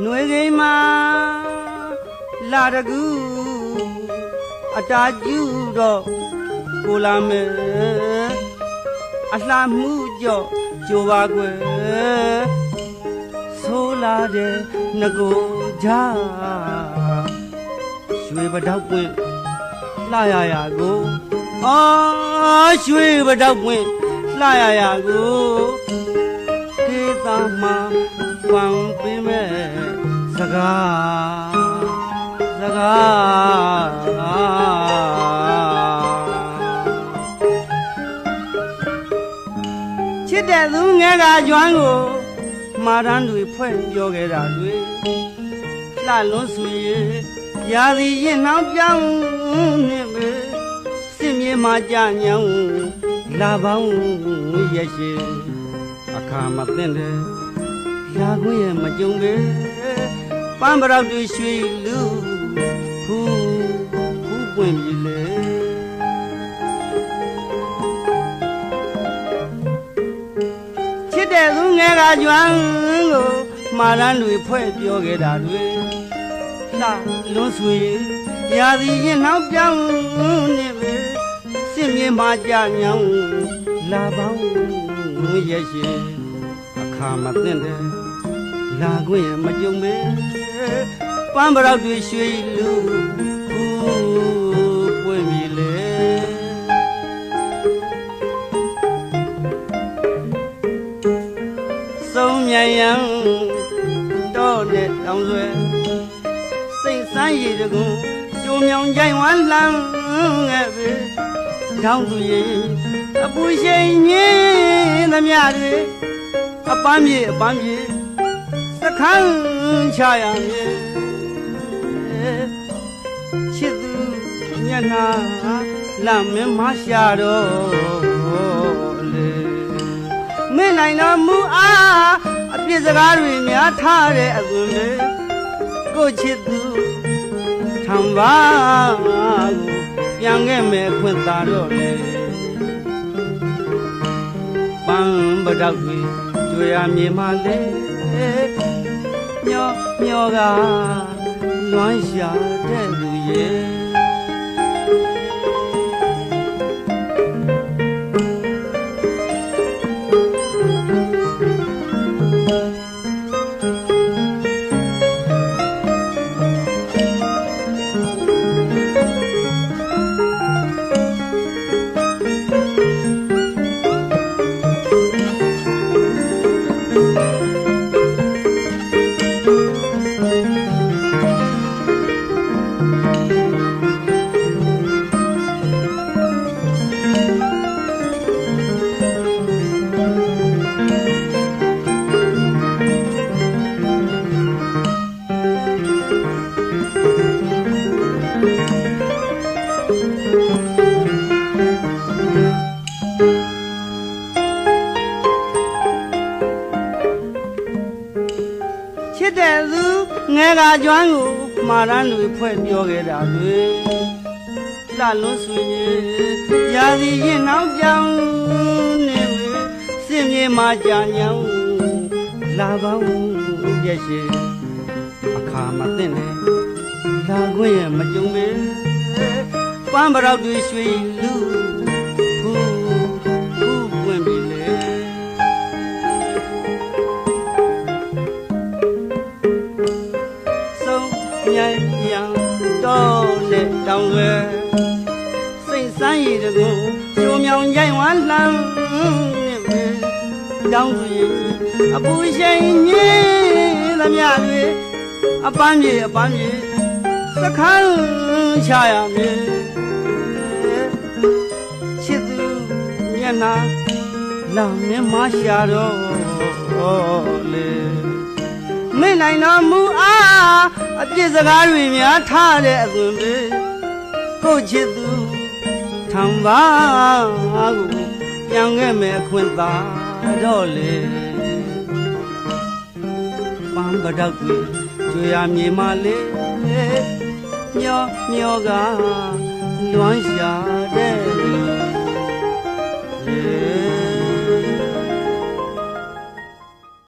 ຫນွေကိမ်းမှာလာတကူအတာကျူတော့ကိုလာမဲအလှမှုကြော့ကြိုပါကွယ်ဆိုးလာတဲ့ငကိုကြရွှေပတောက်ပွင့်လှရရကို အာရွှေပတောက်ပွင့်လှရရကိုဒေသမှာပန်ပင်မဲ့စကားစကားချစ်တဲ့သူငယ်ကကျွမ်းကိုမာရန်တွေဖွဲ့ပြောခဲ့တာတွေလှလွန်းဆွေရာသီရင်နှောင်းပြောင်းနေပဲစင် မြေမှာကြာညောင်းလာပေါင်းရဲ့ရှိအခါမသိတဲ့လာခွင့်ရဲ့မကြုံပဲပန်းပရောက်တွေရွှေလူဖူးဖူးပွင့်ပြီလေချစ်တဲ့သူငယ်ကကျွမ်းကိုမာရန်တွေဖွဲ့ပြောခဲ့တာတွေလှလွန်းဆွေရာသီရင်နှောင်းပြောင်းနေပဲစ င်မြေမှာကြာညောင်းလာပေါင်းရဲ့ရှိအခါမသိတဲ့လာခွင့်မကြုံပဲပန်းပရောက်တွေရွှေလူဖူးပွင့်ပြီလေဆုံးမြန်ရန်တော့နဲ့တောင်ဆွဲစိတ်ဆန်းရည်တကုံကျုံမြောင်ကြိုင်ဝမ်းလှမ်းငဲ့ပဲ တောင်းသူရဲ့အပူရှိန်ညင်းသမျှတွေအပန်းပြေအပန်းပြေစခန်းချရမြေချစ်သူမျက်နှာလမ်းမင်းမရှာတော့လေမင်းနိုင်တော်မူအားအပြစ်စကားတွေများထားတဲ့အသွင်ပဲကိုချစ်သူထံပါကို ပြန်ခဲ့မယ်ခွင့်သာတော့လေပန်းပတောက်တွေတွေ့ရမြေမှလေမျောမျောကလွမ်းရှာတဲ့လူရဲ့ ကကျွမ်းကိုမာရန်တွေဖွဲ့ပြောခဲ့တာတွေလှလွန်းဆွေရာသီရင်နှောင်းပြောင်းနေပဲစင်မြေမှာကြာညောင်းလာပေါင်းရဲ့ရှိအခါမသိနဲ့လာခွင့်ရဲ့မကြုံပဲပန်းပရောက်တွေရွှေလူ မြိုင်ရန်တော့နဲ့တောင်ွယ်စိတ်ဆန်းရည်တကူကျိုးမြောင်ကြိုင်ဝမ်းလှမ်းနေပဲတောင်သူရင်အပူရှိန်ညင်းသမျှတွေအပန်းပြေအပန်းပြေစခန်းချရမယ်ချစ်သူမျက်နှာလောင်မြမရှာတော့လေ မင်းနိုင်တော်မူအားအပြစ်စကားတွေများထားတဲ့အသွင်ပဲကိုချစ်သူထံပါကိုပြန်ခဲ့မယ်အခွင့်သာတော့လေပန်းပတောက်တွေကြွေရမြေမလေးမျောမျောကလွမ်းရှာတဲ့လူရေ